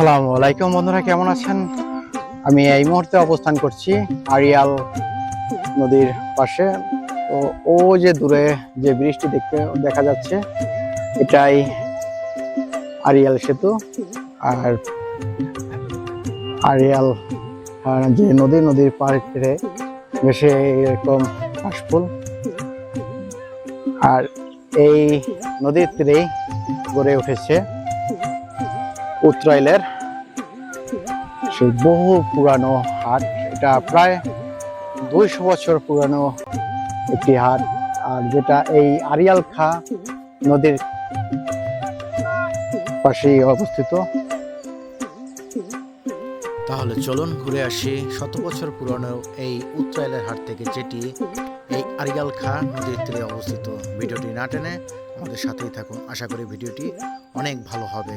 আসসালামু আলাইকুম বন্ধুরা, কেমন আছেন? আমি এই মুহূর্তে অবস্থান করছি আরিয়াল নদীর পাশে। তো ও যে দূরে যে ব্রিজটি দেখতে দেখা যাচ্ছে, এটাই আরিয়াল সেতু। আর আরিয়াল যে নদী, নদীর পাড়ে বেশি এরকম কাশফুল আর এই নদীর তীরেই গড়ে উঠেছে। উত্তরাইলের সেই বহু পুরানো হাট, এটা প্রায় দুইশো বছর পুরানো একটি হাট, আর যেটা এই আরিয়াল খা নদীর পাশেই অবস্থিত। তাহলে চলুন ঘুরে আসি শত বছর পুরনো এই উত্তরাইলের হাট থেকে, যেটি এই আরিয়াল খা নদীর তীরে অবস্থিত। ভিডিওটি না টেনে আমাদের সাথেই থাকুন। আশা করি ভিডিওটি অনেক ভালো হবে।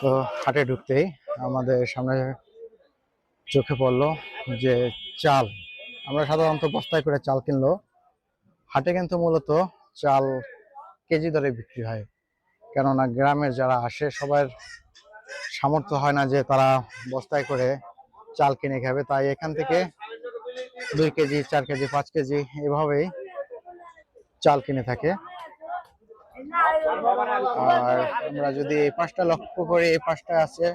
তো হাটে ঢুকতেই আমাদের সামনে চোখে পড়ল যে চাল। আমরা সাধারণত বস্তায় করে চাল কিনলো হাটে কিন্তু মূলত চাল কেজি দরে বিক্রি হয়। কেননা গ্রামের যারা আসে, সবার সামর্থ্য হয় না যে তারা বস্তায় করে চাল কিনে খাবে। তাই এখান থেকে দুই কেজি, চার কেজি, পাঁচ কেজি এভাবেই চাল কিনে থাকে। আর আমরা যদি এই পাঁচটা লক্ষ্য করি এই পাঁচটা আছে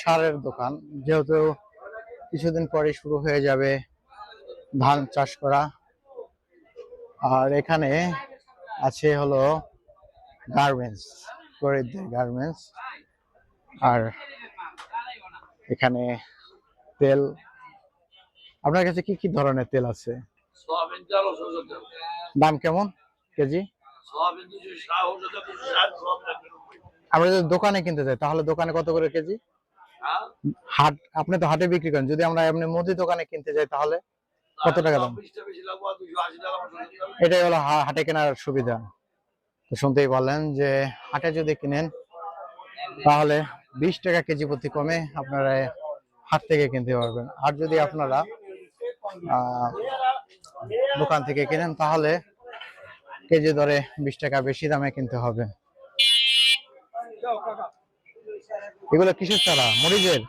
সারের দোকান। যেহেতু কিছুদিন পরে শুরু হয়ে যাবে ধান চাষ করা। আর এখানে আছে হলো গার্মেন্টস গরিবদের গার্মেন্টস। আর এখানে তেল। আপনার কাছে কি কি ধরনের তেল আছে? দাম কেমন? কেজি? আমরা যদি দোকানে কিনতে যাই তাহলে দোকানে কত করে কেজি? হ্যাঁ? হাট আপনি তো হাটে বিক্রি করেন যদি আমরা এমনি মুদি দোকানে কিনতে যাই তাহলে কত টাকা দাম? এটাই হলো হাটে কেনার সুবিধা। তো শুনতেই পারলেন যে হাটে যদি কিনেন তাহলে বিশ টাকা কেজি প্রতি কমে আপনারা হাট থেকে কিনতে পারবেন। আর যদি আপনারা আহ, দোকান থেকে কিনেন তাহলে কেজি দরে বিশ টাকা বেশি দামে কিনতে হবে। এগুলো কিসের চারা? মরিচের?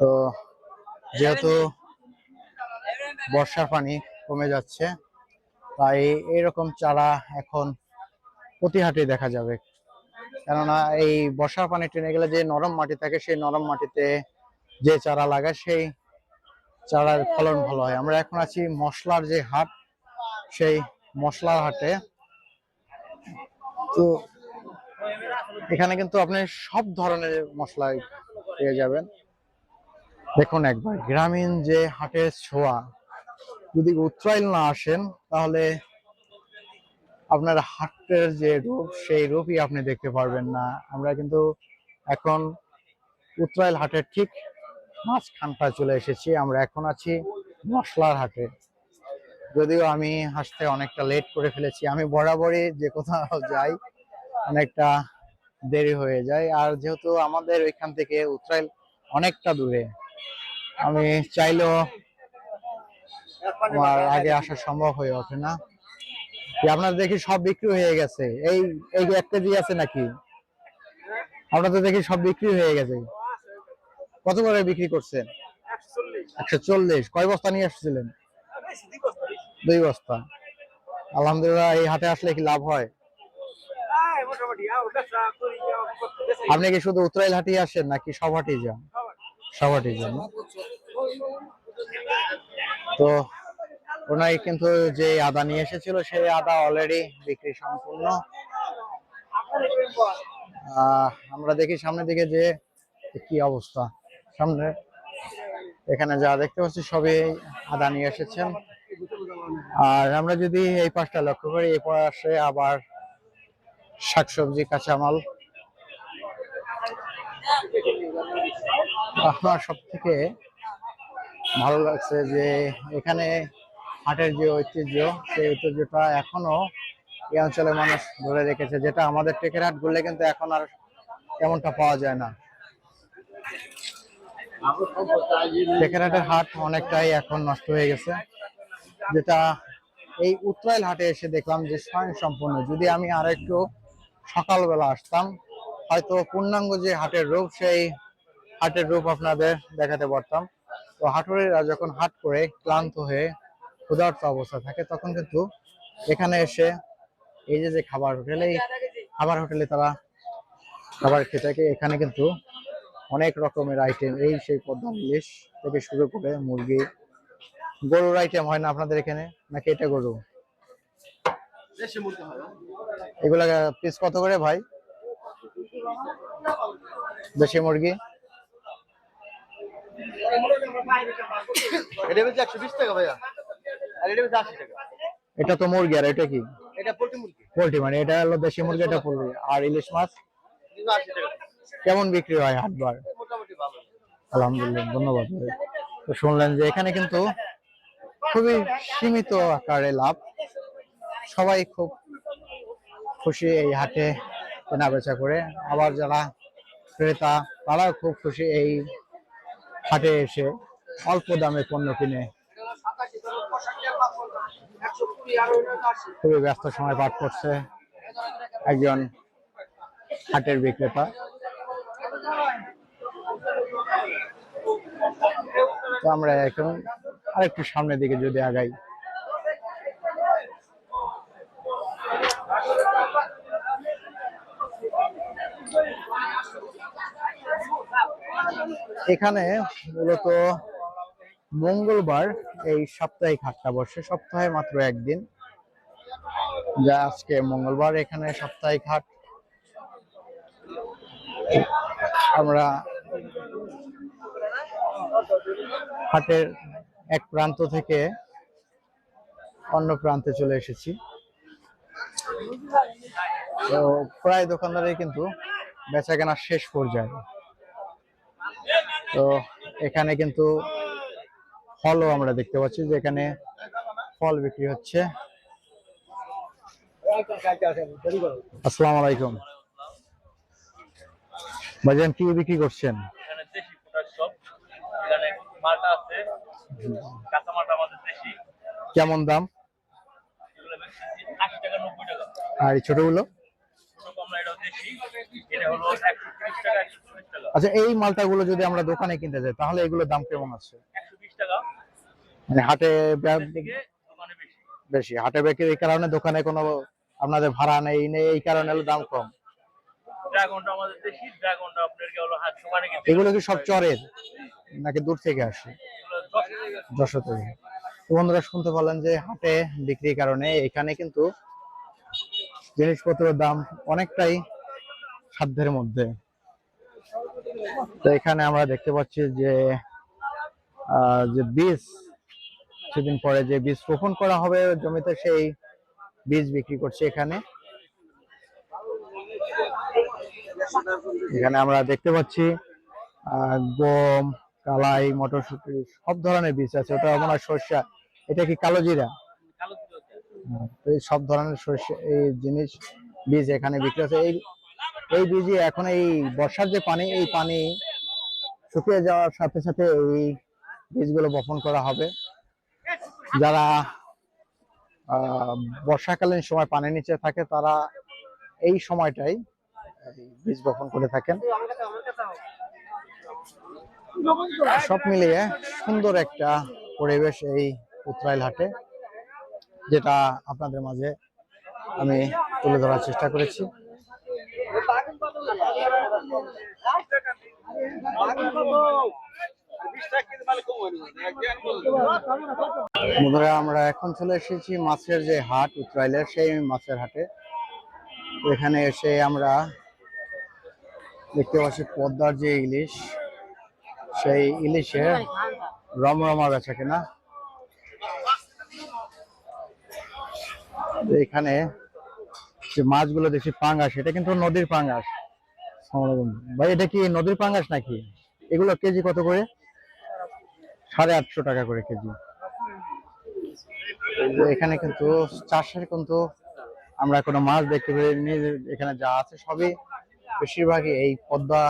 তো যেহেতু বর্ষার পানি কমে যাচ্ছে, তাই এরকম চারা এখন প্রতি হাটে দেখা যাবে। কেননা এই বর্ষার পানি টেনে গেলে যে নরম মাটি থাকে, সেই নরম মাটিতে যে চারা লাগায়, সেই চারার ফলন ভালো হয়। আমরা এখন আছি মশলার যে হাট সেই মশলার হাটে। তো এখানে কিন্তু আপনি সব ধরনের মশলাই পেয়ে যাবেন। দেখুন একবার, গ্রামীণ যে হাটের ছোঁয়া, যদি উত্তরাইল না আসেন, তাহলে আপনার হাটের যে রূপ, সেই রূপই আপনি দেখতে পারবেন না। আমরা কিন্তু এখন উত্তরাইল হাটের ঠিক মাঝখানটায় চলে এসেছি। আমরা এখন আছি মশলার হাটে। যদিও আমি হাসতে অনেকটা লেট করে ফেলেছি। আমি বরাবরই যে কোথাও যাই, অনেকটা দেরি হয়ে যায়। আর যেহেতু আমাদের ওইখান থেকে উত্তরাইল অনেকটা দূরে, আমি চাইলেও আমার আগে আসা সম্ভব হয়ে ওঠে না। আপনার দেখি সব বিক্রি হয়ে গেছে। এই এই এক কেজি আছে নাকি? আপনার তো দেখি সব বিক্রি হয়ে গেছে। কত করে বিক্রি করছেন? একশো চল্লিশ। কয় বস্তা নিয়ে আসছিলেন? দুই বস্তা। আলহামদুলিল্লাহ এই হাটে আসলে কি লাভ হয়? আপনি কি শুধু উত্তরাইল হাটে আসেন নাকি সব হাটেই যান? সব হাটেই যান। তো ওনাই কিন্তু যে আদা নিয়ে এসেছিল সেই আদা অলরেডি বিক্রি সম্পূর্ণ। আহ, আমরা দেখি সামনের দিকে যে কি অবস্থা। সামনে এখানে যা দেখতে পাচ্ছি সবই আদা নিয়ে এসেছেন। আর আমরা যদি এই পাশটা লক্ষ্য করি, এই পাশে আবার শাকসবজি, কাঁচামাল। আমার সব থেকে ভালো লাগছে যে এখানে হাটের যে ঐতিহ্য, সেই ঐতিহ্যটা এখনও এই অঞ্চলের মানুষ ধরে রেখেছে, যেটা আমাদের টেকের হাট ঘুরলে কিন্তু এখন আর তেমনটা পাওয়া যায় না। টেকের হাটের হাট অনেকটাই এখন নষ্ট হয়ে গেছে। যেটা এই উত্তরাইল হাটে এসে দেখলাম যে স্বয়ং সম্পূর্ণ যদি আমি আর একটু সকালবেলা আসতাম, হয়তো পূর্ণাঙ্গ যে হাটের রূপ, সেই হাটের রূপ আপনাদের দেখাতে পারতাম। তো হাটুরিরা যখন হাট করে ক্লান্ত হয়ে ক্ষুধার্ত অবস্থা থাকে, তখন কিন্তু এখানে এসে এই যে যে খাবার হোটেলে খাবার হোটেলে তারা খাবার খেয়ে থাকে, এখানে কিন্তু অনেক রকমের আইটেম এই সেই পদ্মা ইলিশ থেকে শুরু করে মুরগি গরুর আইটেম হয় না আপনাদের এখানে? নাকি এটা গরু? এগুলা পিস কত করে ভাই? দেশি মুরগি? এটা তো মুরগি আর এটা কি? পোল্ট্রি মানে এটা হলো দেশি মুরগি এটা পোল্ট্রি। আর ইলিশ মাছ? কেমন বিক্রি হয় হাটবার? আলহামদুলিল্লাহ ধন্যবাদ। তো শুনলেন যে এখানে কিন্তু খুবই সীমিত আকারে লাভ। সবাই খুব খুশি এই হাটে কেনা বেচা করে। আবার যারা ক্রেতা, তারাও খুব খুশি এই হাটে এসে অল্প দামে পণ্য কিনে। খুবই ব্যস্ত সময় পার করছে একজন হাটের বিক্রেতা। আমরা এখন আরেকটু সামনের দিকে যদি আগাই। এখানে মূলত মঙ্গলবার এই সাপ্তাহিক হাটটা বসে। সপ্তাহে মাত্র একদিন। যা আজকে মঙ্গলবার এখানে সাপ্তাহিক হাট। আমরা হাটের এক প্রান্ত থেকে অন্য প্রান্তে চলে এসেছি। তো প্রায় দোকানদারই কিন্তু বেচা কেনার শেষ পর্যায়ে। তো এখানে কিন্তু ফলও আমরা দেখতে পাচ্ছি যে এখানে ফল বিক্রি হচ্ছে। আসসালামু আলাইকুম। ভাইজান, কি বিক্রি করছেন? আমাদের দেশি। কেমন দাম? আর ছোটগুলো? আচ্ছা এই মালটাগুলো যদি আমরা দোকানে কিনতে যাই তাহলে এগুলোর দাম কেমন আছে? মানে হাটে বেশি। হাটে বিক্রি এই কারণে দোকানে কোনো আপনাদের ভাড়া নেই নেই এই কারণে দাম কম। এগুলো কি সব চরের? নাকি দূর থেকে আসে? যশোর বন্ধুরা, শুনতে পারলেন যে হাটে বিক্রির কারণে এখানে কিন্তু জিনিসপত্রের দাম অনেকটাই সাধ্যের মধ্যে। তো এখানে আমরা দেখতে পাচ্ছি যে যে বীজ, সেদিন পরে যে বীজ রোপণ করা হবে জমিতে, সেই বীজ বিক্রি করছে এখানে। এখানে আমরা দেখতে পাচ্ছি গম কালাই, মটরশুটি, সব ধরনের বীজ আছে। ওটা মনে সর্ষা। এটা কি কালো জিরা? এই সব ধরনের সর্ষে, এই জিনিস, বীজ এখানে বিক্রি আছে এই এই বীজই এখন এই বর্ষার যে পানি, এই পানি শুকিয়ে যাওয়ার সাথে সাথে এই বীজগুলো বপন করা হবে। যারা বর্ষাকালীন সময় পানির নিচে থাকে, তারা এই সময়টাই বীজ বপন করে থাকেন। সব মিলিয়ে সুন্দর একটা পরিবেশ এই উত্তরাইল হাটে, যেটা আপনাদের মাঝে আমি তুলে ধরার চেষ্টা করেছি। আমরা এখন চলে এসেছি মাছের যে হাট উত্তরাইলের সেই মাছের হাটে। এখানে এসে আমরা দেখতে পাচ্ছি পদ্মার যে ইলিশ সেই ইলিশের রমরমা বেচা কিনা। এখানে যে মাছগুলো দেখছি পাঙ্গাস, এটা কিন্তু নদীর পাঙ্গাস। ভাই, এটা কি নদীর পাঙ্গাস নাকি? এগুলো কেজি কত করে? সাড়ে আটশো টাকা করে কেজি। এখানে কিন্তু চাষের কিন্তু আমরা কোনো মাছ দেখতে পাইনি এখানে যা আছে সবই বেশিরভাগই এই পদ্মা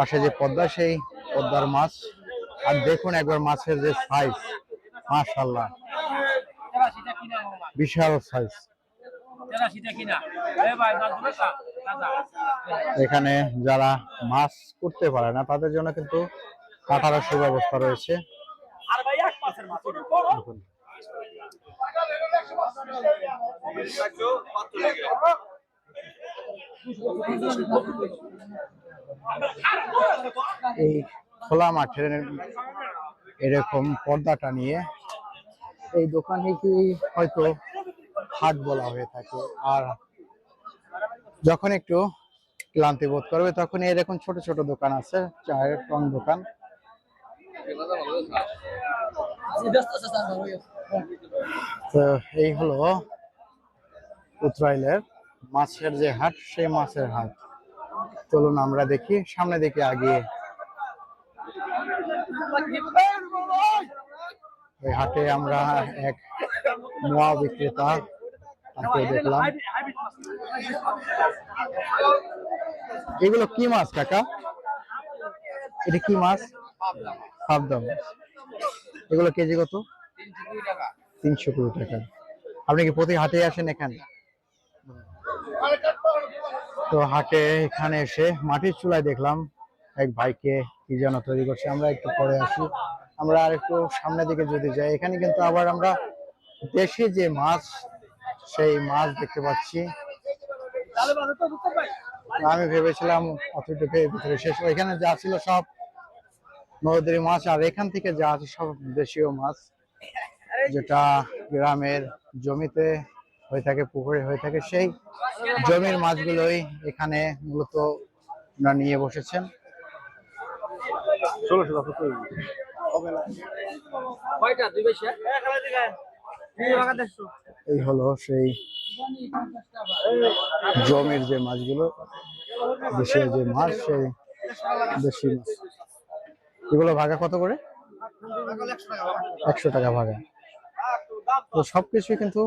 পাশে যে পদ্মা, সেই পদ্মার মাছ। আর দেখুন একবার মাছের যে সাইজ মাশাল্লাহ বিশাল সাইজ এখানে যারা মাছ করতে পারে না, তাদের জন্য কিন্তু কাটার সুব্যবস্থা রয়েছে। এই খোলা মাঠের এরকম পর্দাটা নিয়ে এই দোকানটিকে হয়তো হাট বলা হয়ে থাকে। আর যখন একটু ক্লান্তি বোধ করবে তখন এরকম ছোট ছোট দোকান আছে, চায়ের টং দোকান। তো এই হলো উত্তরাইলের মাছের যে হাট, সেই মাছের হাট। চলুন আমরা দেখি, সামনে দিকে আগিয়ে। এই হাটে আমরা এক মোয়া বিক্রেতা, তাকে দেখলাম। এগুলো কি মাছ, কাকা? এটা কি মাছ? পাবদা মাছ। এগুলো কেজি কত? তিনশো কুড়ি টাকা। আপনি কি প্রতি হাটে আসেন এখানে? তো হাটে এখানে এসে মাটির চুলায় দেখলাম এক ভাইকে কি যেন তৈরি করছে। আমরা একটু পরে আসি। আমরা আর একটু সামনের দিকে যদি যাই, এখানে কিন্তু আবার আমরা দেশি যে মাছ, সেই মাছ দেখতে পাচ্ছি। আমি ভেবেছিলাম অতটুকু শেষ। এখানে যা ছিল সব নদীর মাছ, আর এখান থেকে যা আছে সব দেশীয় মাছ, যেটা গ্রামের জমিতে হয়ে থাকে পুকুরে হয়ে থাকে সেই জমির মাছগুলোই এখানে মূলত ওনারা নিয়ে বসেছেন। এই হলো সেই জমির যে মাছগুলো দেশীয় যে মাছ সেই দেশি মাছ। এগুলো ভাগা কত করে? একশো টাকা ভাগা। তো সবকিছু কিন্তু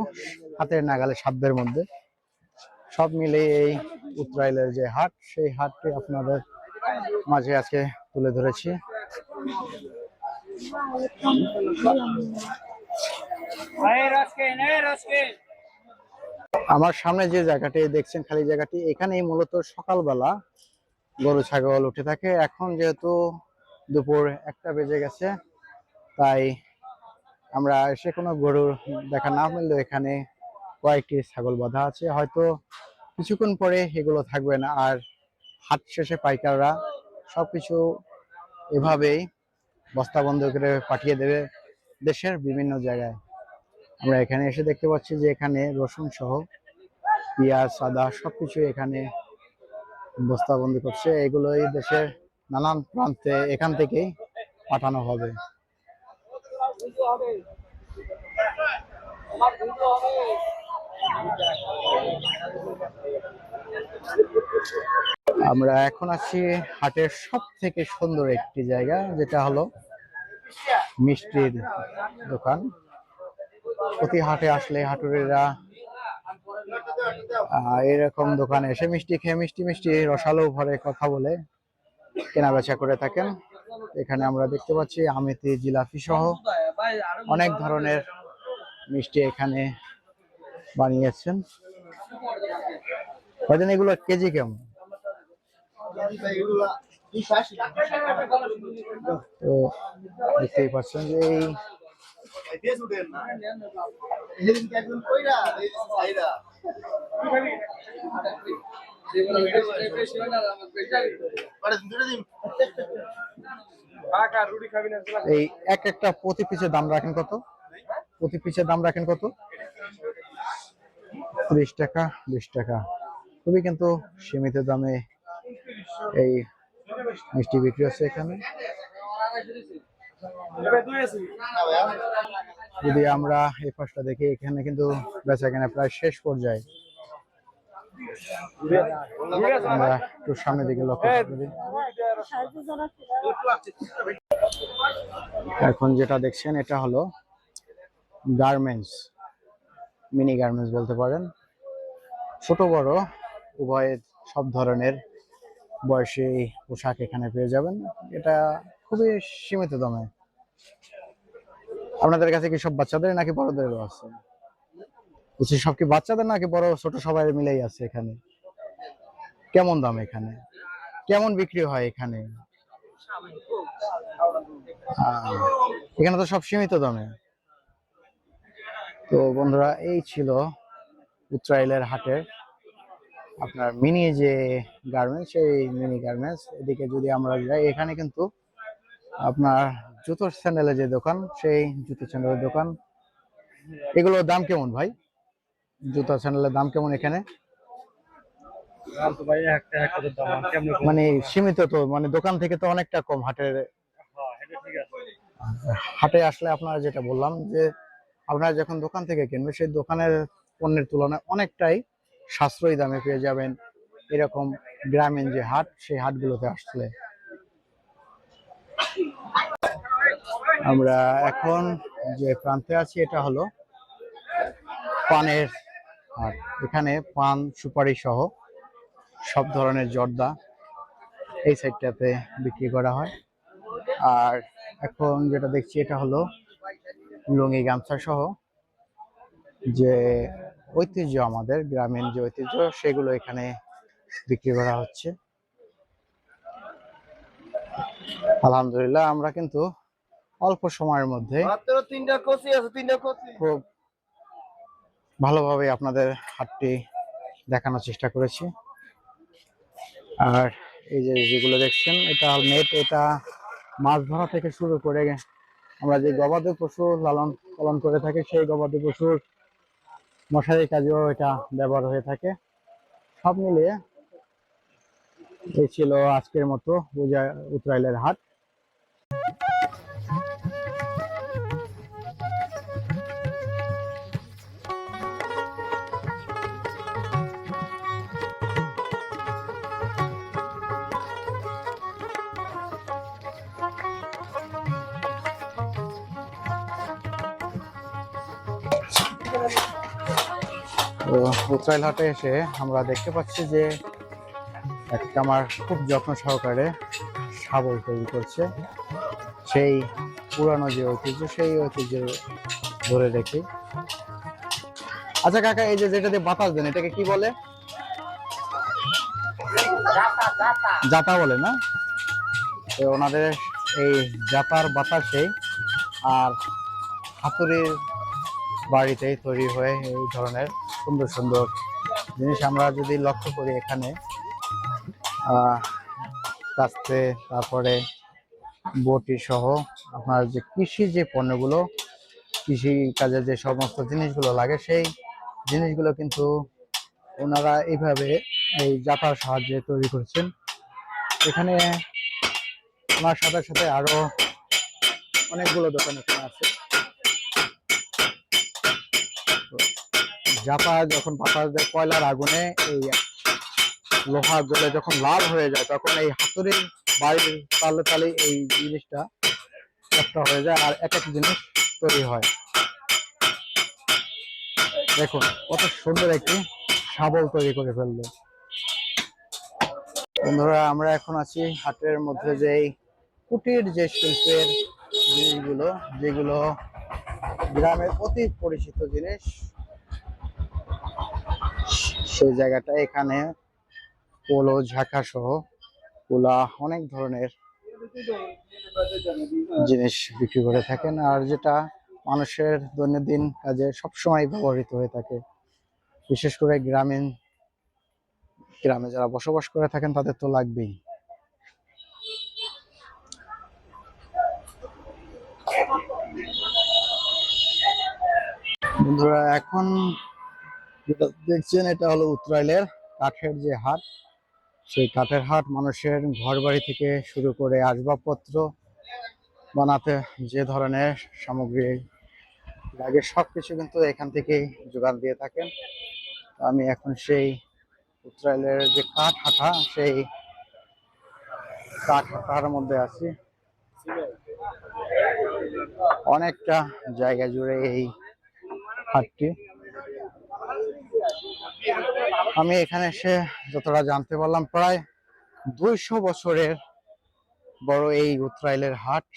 হাতের নাগালে সাধ্যের মধ্যে। সব মিলে এই উত্তরাইলের যে হাট, সেই হাটটি আপনাদের মাঝে আজকে তুলে ধরেছি। আমার সামনে যে জায়গাটি দেখছেন, খালি জায়গাটি, এখানেই মূলত সকালবেলা গরু, ছাগল উঠে থাকে। এখন যেহেতু দুপুর একটা বেজে গেছে, তাই আমরা এসে কোনো গরু দেখা না মিললেও এখানে কয়েকটি ছাগল বাঁধা আছে। হয়তো কিছুক্ষণ পরে এগুলো থাকবে না। আর হাট শেষে পাইকাররা সবকিছু এভাবেই বস্তা বস্তাবন্ধ করে পাঠিয়ে দেবে দেশের বিভিন্ন জায়গায়। আমরা এখানে এসে দেখতে পাচ্ছি যে এখানে রসুন সহ পেঁয়াজ আদা সবকিছু এখানে বস্তা বস্তাবন্দি করছে। এগুলোই দেশের নানান প্রান্তে এখান থেকেই পাঠানো হবে। আমরা এখন আছি হাটের সব থেকে সুন্দর একটি জায়গা, যেটা হলো মিষ্টির দোকান। প্রতি হাটে আসলে হাটুরেরা এরকম দোকানে এসে মিষ্টি খেয়ে মিষ্টি মিষ্টি রসালো ভরে কথা বলে কেনা বেচা করে থাকেন। এখানে আমরা দেখতে পাচ্ছি আমেতি জিলাপি সহ অনেক ধরনের মিষ্টি এখানে বানিয়েছেন। ভাইজান এগুলো কেজি কেমন? তো দেখতেই পাচ্ছেন যে এই এই এক একটা প্রতি পিসের দাম রাখেন কত? প্রতি পিসের দাম রাখেন কত? ত্রিশ টাকা বিশ টাকা। খুবই কিন্তু সীমিত দামে এই মিষ্টি বিক্রি হচ্ছে এখানে। যদি আমরা এই পাশটা দেখি এখানে কিন্তু বেচা কেনা প্রায় শেষ পর্যায়ে। আমরা একটু সামনের দিকে লক্ষ্য এখন যেটা দেখছেন, এটা হলো গার্মেন্টস মিনি গার্মেন্টস বলতে পারেন। ছোট, বড়, উভয় সব ধরনের বয়সী পোশাক এখানে পেয়ে যাবেন। এটা খুবই সীমিত দামে। আপনাদের কাছে কি সব বাচ্চাদের নাকি বড়দেরও আছে? বলছি, সব বাচ্চাদের নাকি বড় ছোট সবাই মিলেই আছে এখানে? কেমন দাম এখানে? কেমন বিক্রি হয় এখানে? এখানে তো সব সীমিত দামে। তো বন্ধুরা, এই ছিল উত্তরাইলের হাটের আপনার মিনি যে গার্মেন্টস সেই মিনি গার্মেন্টস এদিকে যদি আমরা যাই, এখানে কিন্তু আপনার জুতোর স্যান্ডেলের যে দোকান, সেই জুতো স্যান্ডেলের দোকান। এগুলোর দাম কেমন ভাই? জুতো স্যান্ডেলের দাম কেমন এখানে? মানে সীমিত তো মানে দোকান থেকে তো অনেকটা কম হাটের হাটে আসলে আপনারা যেটা বললাম যে আপনারা যখন দোকান থেকে কিনবে সেই দোকানের পণ্যের তুলনায় অনেকটাই সাশ্রয়ী দামে পেয়ে যাবেন এরকম গ্রামীণ যে হাট সেই হাটগুলোতে আসলে। আমরা এখন যে প্রান্তে আছি এটা হলো পানের হাট এখানে পান সুপারি সহ সব ধরনের জর্দা এই সাইডটাতে বিক্রি করা হয়। আর এখন যেটা দেখছি এটা হলো লুঙ্গি গামছা সহ যে ঐতিহ্য আমাদের গ্রামীণ যে ঐতিহ্য সেগুলো এখানে বিক্রি করা হচ্ছে। আলহামদুলিল্লাহ আমরা কিন্তু অল্প সময়ের মধ্যে খুব ভালোভাবে আপনাদের হাটটি দেখানোর চেষ্টা করেছি। আর এই যে যেগুলো দেখছেন, এটা নেট এটা মাছ ধরা থেকে শুরু করে আমরা যে গবাদি পশু লালন পালন করে থাকি, সেই গবাদি পশুর মশারি কাজেও এটা ব্যবহার হয়ে থাকে। সব মিলিয়ে এই ছিল আজকের মতো উজা- উতরাইলের হাট। তো উত্তরাইল হাটে এসে আমরা দেখতে পাচ্ছি যে একটা আমার খুব যত্ন সহকারে শাবল তৈরি করছে। সেই পুরানো যে ঐতিহ্য, সেই ঐতিহ্য ধরে রেখে। আচ্ছা কাকা, এই যে যেটা দিয়ে বাতাস দেন, এটাকে কি বলে? জাতা বলে না? তো ওনাদের এই জাতার বাতাসে আর হাতুড়ির বাড়িতেই তৈরি হয়ে এই ধরনের সুন্দর সুন্দর জিনিস আমরা যদি লক্ষ্য করি এখানে কাস্তে, তারপরে বটি সহ আপনার যে কৃষি যে পণ্যগুলো, কৃষি কাজে যে সমস্ত জিনিসগুলো লাগে, সেই জিনিসগুলো কিন্তু ওনারা এইভাবে এই জাতার সাহায্যে তৈরি করছেন। এখানে ওনার সাথে সাথে আরও অনেকগুলো দোকান এখানে আছে। জাপা যখন বাতাস দেয়, কয়লার আগুনে এই লোহা গলে যখন লাল হয়ে যায়, তখন এই হাতুড়ির বাড়ির তালে তালে এই জিনিসটা একটা হয়ে যায় আর এক এক জিনিস তৈরি হয়। দেখুন, কত সুন্দর একটি শাবল তৈরি করে ফেলল। বন্ধুরা, আমরা এখন আছি হাটের মধ্যে যে কুটির যে শিল্পের জিনিসগুলো, যেগুলো গ্রামের অতি পরিচিত জিনিস সেই জায়গাটা। এখানে পোলো, ঝাঁকা সহ পোলা অনেক ধরনের জিনিস বিক্রি করে থাকেন। আর যেটা মানুষের দৈনন্দিন কাজে সবসময় ব্যবহৃত হয়ে থাকে, বিশেষ করে গ্রামীণ, গ্রামে যারা বসবাস করে থাকেন, তাদের তো লাগবেই। বন্ধুরা, এখন দেখছেন, এটা হলো উত্তরাইলের কাঠের যে হাট। সেই কাঠের হাট মানুষের ঘর বাড়ি থেকে শুরু করে আসবাবপত্র বানাতে যে ধরনের সামগ্রী লাগে, সবকিছু কিন্তু এখান থেকেই জোগান দিয়ে থাকেন। আমি এখন সেই উত্তরাইলের যে কাঠ হাটা, সেই কাঠ হাটার মধ্যে আছি। অনেকটা জায়গা জুড়ে এই হাটটি। আমি এখানে এসে যতটা জানতে পারলাম, প্রায় দুইশো বছরের বড় এই উত্তরাইলের হাট,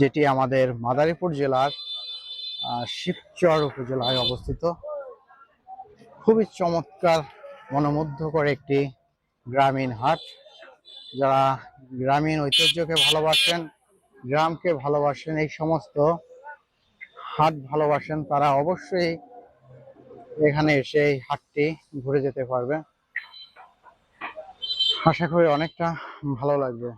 যেটি আমাদের মাদারীপুর জেলার শিবচর উপজেলায় অবস্থিত। খুবই চমৎকার, মনোমুগ্ধকর একটি গ্রামীণ হাট। যারা গ্রামীণ ঐতিহ্যকে ভালোবাসেন, গ্রামকে ভালোবাসেন, এই সমস্ত হাট ভালোবাসেন, তারা অবশ্যই এখানে এসে এই হাটটি ঘুরে যেতে পারবে। আশা করি অনেকটা ভালো লাগবে।